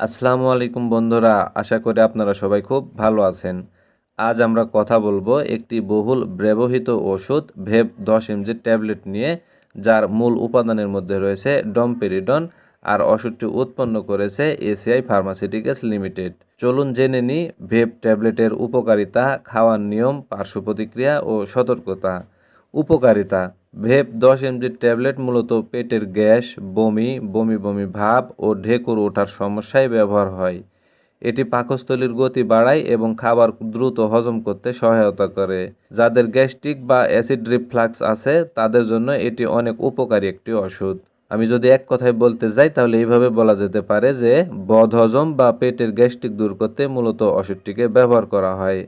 আসসালামু আলাইকুম বন্ধুরা, আশা করি আপনারা সবাই খুব ভালো আছেন। আজ আমরা কথা বলব একটি বহুল ব্যবহৃত ওষুধ, ভেব দশ এমজি ট্যাবলেট নিয়ে, যার মূল উপাদানের মধ্যে রয়েছে ডমপেরিডন আর ওষুধটি উৎপন্ন করেছে এসিআই ফার্মাসিউটিক্যালস লিমিটেড। চলুন জেনে নিই ভেব ট্যাবলেটের উপকারিতা, খাওয়ার নিয়ম, পার্শ্ব প্রতিক্রিয়া ও সতর্কতা। উপকারিতা ভেপ দশ এমজি ট্যাবলেট মূলত পেটের গ্যাস, বমি বমি বমি ভাব ও ঢেকুর ওঠার সমস্যায় ব্যবহার হয়। এটি পাকস্থলীর গতি বাড়ায় এবং খাবার দ্রুত হজম করতে সহায়তা করে। যাদের গ্যাস্ট্রিক বা অ্যাসিড রিফ্লাক্স আছে, তাদের জন্য এটি অনেক উপকারী একটি ওষুধ। আমি যদি এক কথায় বলতে যাই, তাহলে এইভাবে বলা যেতে পারে যে বদহজম বা পেটের গ্যাস্ট্রিক দূর করতে মূলত ওষুধটিকে ব্যবহার করা হয়।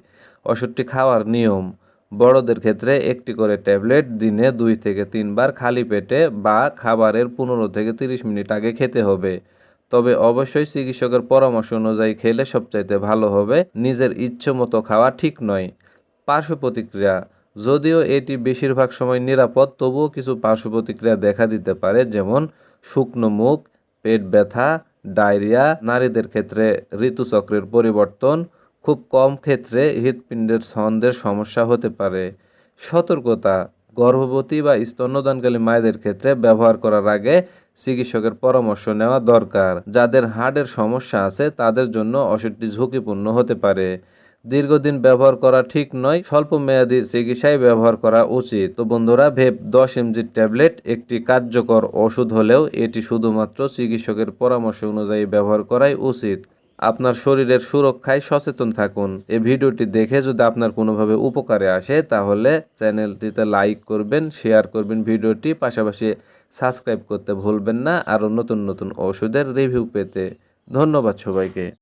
ওষুধটি খাওয়ার নিয়ম। বড়দের ক্ষেত্রে একটি করে ট্যাবলেট দিনে দুই থেকে তিনবার খালি পেটে বা খাবারের পনেরো থেকে তিরিশ মিনিট আগে খেতে হবে। তবে অবশ্যই চিকিৎসকের পরামর্শ অনুযায়ী খেলে সবচাইতে ভালো হবে, নিজের ইচ্ছে মতো খাওয়া ঠিক নয়। পার্শ্ব প্রতিক্রিয়া, যদিও এটি বেশিরভাগ সময় নিরাপদ, তবুও কিছু পার্শ্ব প্রতিক্রিয়া দেখা দিতে পারে, যেমন শুকনো মুখ, পেট ব্যথা, ডায়রিয়া, নারীদের ক্ষেত্রে ঋতুচক্রের পরিবর্তন খুব কম ক্ষেত্রে হৃৎপিণ্ডের ছন্দের সমস্যা হতে পারে। সতর্কতা, গর্ভবতী বা স্তন্যদানকালী মায়েদের ক্ষেত্রে ব্যবহার করার আগে চিকিৎসকের পরামর্শ নেওয়া দরকার। যাদের হার্টের সমস্যা আছে, তাদের জন্য ওষুধটি ঝুঁকিপূর্ণ হতে পারে। দীর্ঘদিন ব্যবহার করা ঠিক নয় স্বল্প মেয়াদী চিকিৎসায় ব্যবহার করা উচিত। তো বন্ধুরা ভেপ দশ এমজি ট্যাবলেট একটি কার্যকর ওষুধ হলেও এটি শুধুমাত্র চিকিৎসকের পরামর্শ অনুযায়ী ব্যবহার করাই উচিত। আপনার শরীরের সুরক্ষায় সচেতন থাকুন। এই ভিডিওটি দেখে যদি আপনার কোনোভাবে উপকারে আসে, তাহলে চ্যানেলটিতে লাইক করবেন, শেয়ার করবেন ভিডিওটি। পাশাপাশি সাবস্ক্রাইব করতে ভুলবেন না। আরও নতুন নতুন ওষুধের রিভিউ পেতে ধন্যবাদ সবাইকে।